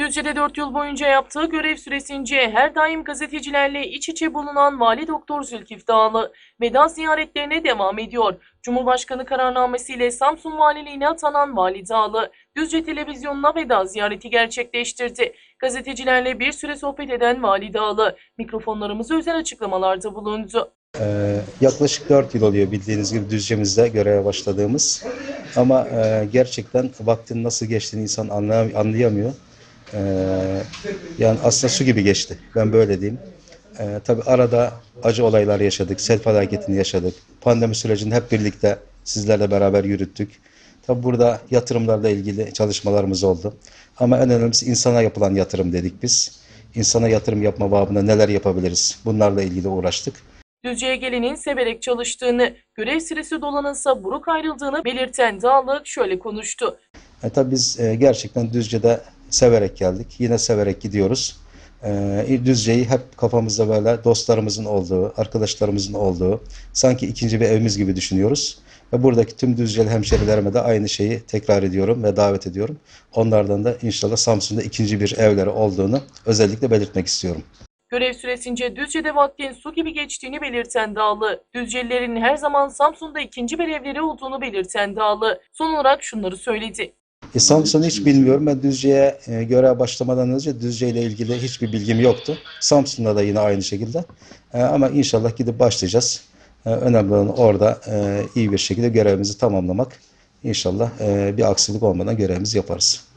Düzce'de 4 yıl boyunca yaptığı görev süresince her daim gazetecilerle iç içe bulunan Vali Doktor Zülkif Dağlı veda ziyaretlerine devam ediyor. Cumhurbaşkanı kararnamesiyle Samsun Valiliğine atanan Vali Dağlı, Düzce Televizyonu'na veda ziyareti gerçekleştirdi. Gazetecilerle bir süre sohbet eden Vali Dağlı, mikrofonlarımıza özel açıklamalarda bulundu. Ee, yaklaşık 4 yıl oluyor bildiğiniz gibi Düzce'mizde göreve başladığımız. Ama e, gerçekten vaktin nasıl geçtiğini insan anlay- anlayamıyor. Ee, yani aslında su gibi geçti. Ben böyle diyeyim. Ee, tabii arada acı olaylar yaşadık. Sel felaketini yaşadık. Pandemi sürecini hep birlikte sizlerle beraber yürüttük. Tabii burada yatırımlarla ilgili çalışmalarımız oldu. Ama en önemlisi insana yapılan yatırım dedik biz. İnsana yatırım yapma babında neler yapabiliriz? Bunlarla ilgili uğraştık. Düzce'ye gelenin severek çalıştığını, görev süresi dolanınsa buruk ayrıldığını belirten Dağlı şöyle konuştu. E, tabii biz e, gerçekten Düzce'de severek geldik. Yine severek gidiyoruz. E, Düzce'yi hep kafamızda böyle dostlarımızın olduğu, arkadaşlarımızın olduğu, sanki ikinci bir evimiz gibi düşünüyoruz. Ve buradaki tüm Düzceli hemşerilerime de aynı şeyi tekrar ediyorum ve davet ediyorum. Onlardan da inşallah Samsun'da ikinci bir evleri olduğunu özellikle belirtmek istiyorum. Görev süresince Düzce'de vaktin su gibi geçtiğini belirten Dağlı, Düzcelilerin her zaman Samsun'da ikinci bir evleri olduğunu belirten Dağlı, son olarak şunları söyledi. E, Samsun'u hiç bilmiyorum. Ben Düzce'ye e, göreve başlamadan önce Düzce ile ilgili hiçbir bilgim yoktu. Samsun'da da yine aynı şekilde. E, ama inşallah gidip başlayacağız. E, önemli olan orada e, iyi bir şekilde görevimizi tamamlamak. İnşallah e, bir aksilik olmadan görevimizi yaparız.